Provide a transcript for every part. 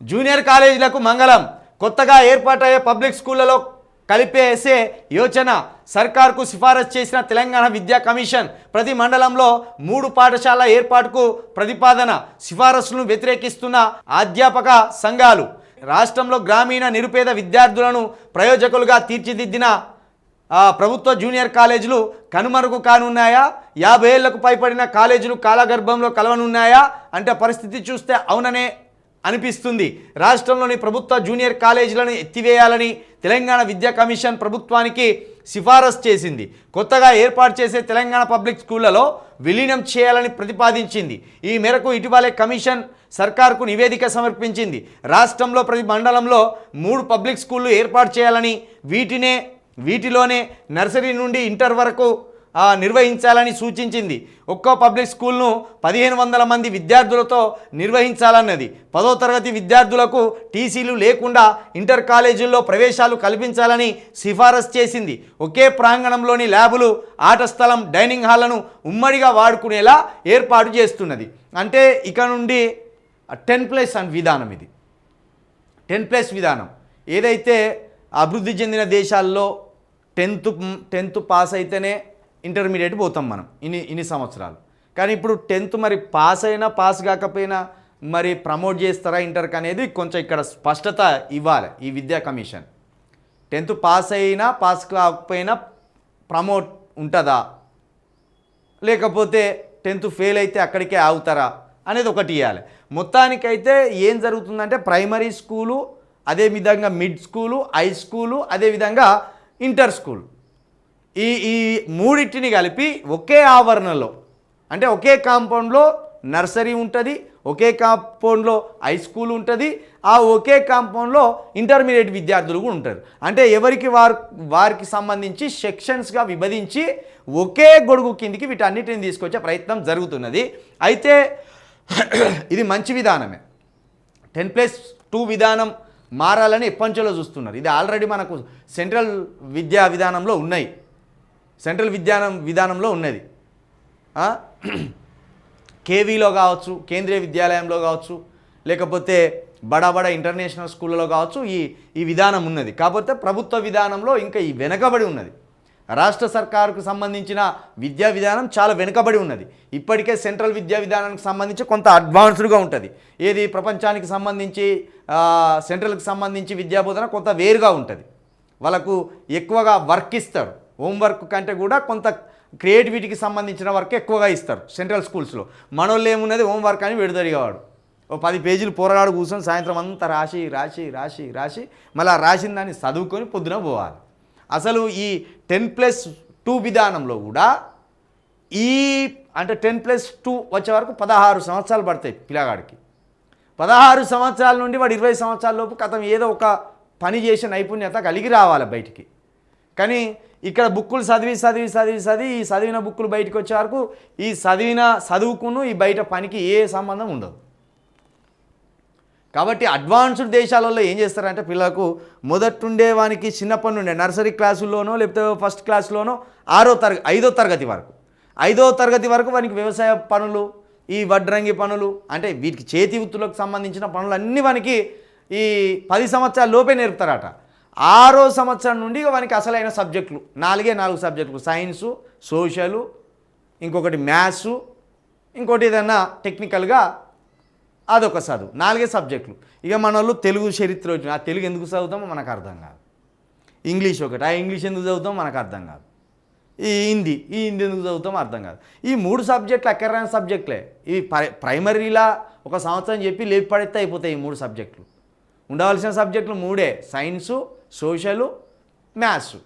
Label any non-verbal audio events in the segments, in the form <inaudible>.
Junior కాలేజీలకు మంగళం. కొత్తగా ఏర్పాటయ్యే పబ్లిక్ స్కూళ్ళలో కలిపేసే యోచన. సర్కార్కు సిఫారసు చేసిన తెలంగాణ విద్యా కమిషన్ ప్రతి మండలంలో మూడు పాఠశాల ఏర్పాటుకు ప్రతిపాదన. సిఫారసులను వ్యతిరేకిస్తున్న అధ్యాపక సంఘాలు. రాష్ట్రంలో గ్రామీణ నిరుపేద విద్యార్థులను ప్రయోజకులుగా తీర్చిదిద్దిన ప్రభుత్వ జూనియర్ కాలేజీలు కనుమరుగు కానున్నాయా? యాభై ఏళ్ళకు పైపడిన కాలేజీలు కాలగర్భంలో కలవనున్నాయా? అంటే పరిస్థితి చూస్తే అవుననే అనిపిస్తుంది. రాష్ట్రంలోని ప్రభుత్వ జూనియర్ కాలేజీలను ఎత్తివేయాలని తెలంగాణ విద్యా కమిషన్ ప్రభుత్వానికి సిఫారసు చేసింది. కొత్తగా ఏర్పాటు చేసే తెలంగాణ పబ్లిక్ స్కూళ్ళలో విలీనం చేయాలని ప్రతిపాదించింది. ఈ మేరకు ఇటీవలే కమిషన్ సర్కార్కు నివేదిక సమర్పించింది. రాష్ట్రంలో ప్రతి మండలంలో మూడు పబ్లిక్ స్కూళ్ళు ఏర్పాటు చేయాలని వీటినే వీటిలోనే నర్సరీ నుండి ఇంటర్ వరకు నిర్వహించాలని సూచించింది. ఒక్కో పబ్లిక్ స్కూల్ను పదిహేను వందల మంది విద్యార్థులతో నిర్వహించాలన్నది. పదో తరగతి విద్యార్థులకు టీసీలు లేకుండా ఇంటర్ కాలేజీల్లో ప్రవేశాలు కల్పించాలని సిఫారసు చేసింది. ఒకే ప్రాంగణంలోని ల్యాబులు ఆట స్థలం డైనింగ్ హాళ్ళను ఉమ్మడిగా వాడుకునేలా ఏర్పాటు చేస్తున్నది. అంటే ఇక నుండి టెన్ ప్లస్ అని విధానం ఇది. టెన్ ప్లస్ విధానం. ఏదైతే అభివృద్ధి చెందిన దేశాల్లో టెన్త్ టెన్త్ పాస్ అయితేనే ఇంటర్మీడియట్ పోతాం మనం ఇన్ని ఇన్ని సంవత్సరాలు. కానీ ఇప్పుడు టెన్త్ మరి పాస్ అయినా పాస్ కాకపోయినా మరి ప్రమోట్ చేస్తారా ఇంటర్కి అనేది కొంచెం ఇక్కడ స్పష్టత ఇవ్వాలి ఈ విద్యా కమిషన్. టెన్త్ పాస్ అయినా పాస్ కాకపోయినా ప్రమోట్ ఉంటుందా? లేకపోతే టెన్త్ ఫెయిల్ అయితే అక్కడికే ఆగుతారా అనేది ఒకటి ఇవ్వాలి. మొత్తానికైతే ఏం జరుగుతుందంటే ప్రైమరీ స్కూలు అదే విధంగా మిడ్ స్కూలు హై స్కూలు అదేవిధంగా ఇంటర్ స్కూల్. ఈ ఈ మూడింటిని కలిపి ఒకే ఆవరణలో అంటే ఒకే కాంపౌండ్లో నర్సరీ ఉంటుంది ఒకే కాంపౌండ్లో హై స్కూల్ ఉంటుంది ఆ ఒకే కాంపౌండ్లో ఇంటర్మీడియట్ విద్యార్థులు కూడా ఉంటారు. అంటే ఎవరికి వారు వారికి సంబంధించి సెక్షన్స్గా విభజించి ఒకే గొడుగు కిందికి వీటన్నిటిని తీసుకొచ్చే ప్రయత్నం జరుగుతున్నది. అయితే <clears throat> ఇది మంచి విధానమే. టెన్ ప్లస్ టూ విధానం మారాలని ఎప్పటి చూస్తున్నారు. ఇది ఆల్రెడీ మనకు సెంట్రల్ విద్యా విధానంలో ఉన్నాయి. సెంట్రల్ విద్యానం విధానంలో ఉన్నది. కేవీలో కావచ్చు కేంద్రీయ విద్యాలయంలో కావచ్చు లేకపోతే బడా బడా ఇంటర్నేషనల్ స్కూళ్ళలో కావచ్చు ఈ ఈ విధానం ఉన్నది. కాకపోతే ప్రభుత్వ విధానంలో ఇంకా ఈ వెనకబడి ఉన్నది. రాష్ట్ర సర్కారుకు సంబంధించిన విద్యా విధానం చాలా వెనుకబడి ఉన్నది. ఇప్పటికే సెంట్రల్ విద్యా విధానానికి సంబంధించి కొంత అడ్వాన్స్డ్గా ఉంటుంది. ఏది ప్రపంచానికి సంబంధించి సెంట్రల్కి సంబంధించి విద్యా బోధన కొంత వేరుగా ఉంటుంది. వాళ్ళకు ఎక్కువగా వర్క్ ఇస్తారు. హోంవర్క్ కంటే కూడా కొంత క్రియేటివిటీకి సంబంధించిన వర్క్ ఎక్కువగా ఇస్తారు సెంట్రల్ స్కూల్స్లో. మనోళ్ళు ఏమున్నది? హోంవర్క్ అని విడదడిగేవాడు ఓ పది పేజీలు పోరాడు కూర్చొని సాయంత్రం అంతా రాసి రాసి రాసి రాసి మళ్ళీ రాసిన దాన్ని చదువుకొని పొద్దున పోవాలి. అసలు ఈ టెన్ ప్లస్ టూ విధానంలో కూడా ఈ అంటే టెన్ ప్లస్ టూ వచ్చే వరకు పదహారు సంవత్సరాలు పడతాయి పిల్లగాడికి. పదహారు సంవత్సరాల నుండి వాడు ఇరవై సంవత్సరాల లోపు కథం ఏదో ఒక పని చేసే నైపుణ్యత కలిగి రావాలి బయటికి. కానీ ఇక్కడ బుక్కులు చదివి చదివి చదివి చదివి ఈ చదివిన బుక్కులు బయటకు వచ్చే వరకు ఈ చదివిన చదువుకును ఈ బయట పనికి ఏ సంబంధం ఉండదు. కాబట్టి అడ్వాన్స్డ్ దేశాలలో ఏం చేస్తారంటే పిల్లలకు మొదటుండే వానికి చిన్నప్పటి నుండే నర్సరీ క్లాసుల్లోనో లేకపోతే ఫస్ట్ క్లాస్లోనో ఆరో తరగతి ఐదో తరగతి వరకు. ఐదో తరగతి వరకు వానికి వ్యవసాయ పనులు ఈ వడ్రంగి పనులు అంటే వీటికి చేతి వృత్తులకు సంబంధించిన పనులు అన్నీ వానికి ఈ పది సంవత్సరాల లోపే నేర్పుతారట. ఆరో సంవత్సరం నుండి వానికి అసలైన సబ్జెక్టులు. నాలుగే నాలుగు సబ్జెక్టులు. సైన్సు సోషలు ఇంకొకటి మ్యాథ్స్ ఇంకోటి ఏదన్నా టెక్నికల్గా అదొక చదువు. నాలుగే సబ్జెక్టులు. ఇక మన వాళ్ళు తెలుగు చరిత్ర వచ్చిన ఆ తెలుగు ఎందుకు చదువుతామో మనకు అర్థం కాదు. ఇంగ్లీష్ ఒకటి. ఆ ఇంగ్లీష్ ఎందుకు చదువుతామో మనకు అర్థం కాదు. ఈ హిందీ ఈ హిందీ ఎందుకు చదువుతామో అర్థం కాదు. ఈ మూడు సబ్జెక్టులు అక్కర్రాని సబ్జెక్టులే. ఇవి ప్రైమరీలా ఒక సంవత్సరం చెప్పి లేపి పడితే అయిపోతాయి ఈ మూడు సబ్జెక్టులు. ఉండవలసిన సబ్జెక్టులు మూడే. Science social maths.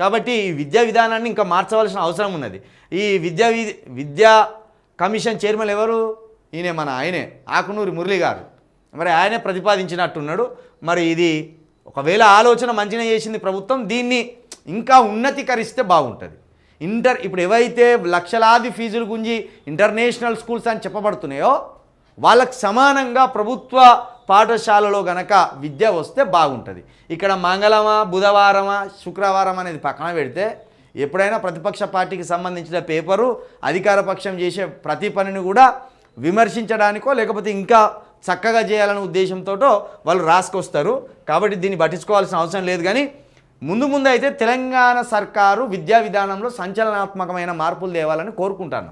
కాబట్టి ఈ విద్యా విధానాన్ని ఇంకా మార్చవలసిన అవసరం ఉన్నది. ఈ విద్యా విద్యా కమిషన్ చైర్మన్ ఎవరు? ఈయనే మన ఆయనే ఆకునూరి మురళి గారు. మరి ఆయనే ప్రతిపాదించినట్టున్నాడు. మరి ఇది ఒకవేళ ఆలోచన మంచిగా చేసింది ప్రభుత్వం దీన్ని ఇంకా ఉన్నతీకరిస్తే బాగుంటుంది. ఇంటర్ ఇప్పుడు ఏవైతే లక్షలాది ఫీజులు గుంజి ఇంటర్నేషనల్ స్కూల్స్ అని చెప్పబడుతున్నాయో వాళ్ళకు సమానంగా ప్రభుత్వ పాఠశాలలో గనక విద్య వస్తే బాగుంటుంది. ఇక్కడ మంగళమా బుధవారమా శుక్రవారం అనేది పక్కన పెడితే ఎప్పుడైనా ప్రతిపక్ష పార్టీకి సంబంధించిన పేపరు అధికార పక్షం చేసే ప్రతి పనిని కూడా విమర్శించడానికో లేకపోతే ఇంకా చక్కగా చేయాలనే ఉద్దేశంతో వాళ్ళు రాసుకొస్తారు. కాబట్టి దీన్ని పట్టించుకోవాల్సిన అవసరం లేదు. కానీ ముందు ముందు అయితే తెలంగాణ సర్కారు విద్యా విధానంలో సంచలనాత్మకమైన మార్పులు తేవాలని కోరుకుంటాను.